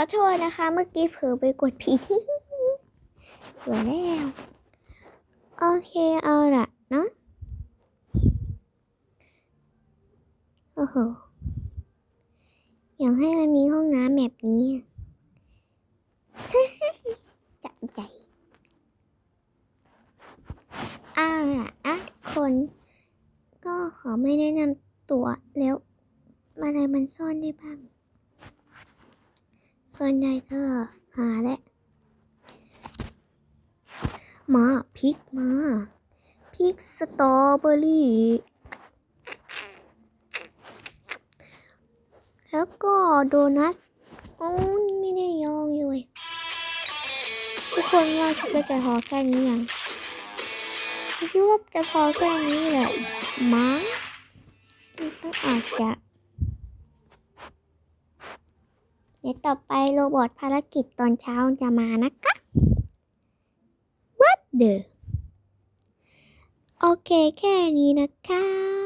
อโทษนะคะ เมื่อกี้เผลอไปกดผิดสวแล้วโอเคเอาละเนาะโอ้โหอยากให้มันมีห้องน้ำแบบนี้อะสะใจเอาละอะทุกคน ก็ขอไม่แนะนำตัวแล้วอะไรมันซ่อนได้บ้าง ส่วนใหญ่ก็หาแหละมาพริกมาพริกสตรอเบอรี่ แล้วก็โดนัทโอ้ยไม่ได้ยองเลย ทุกคนว่าคิดว่าจะพอแค่นี้ยังคิดว่าจะพอแค่นี้แหละมั้งก็อาจจะ เดี๋ยวต่อไปโรบอทภารกิจตอนเช้าจะมานะคะ What the โอเคแค่นี้นะคะ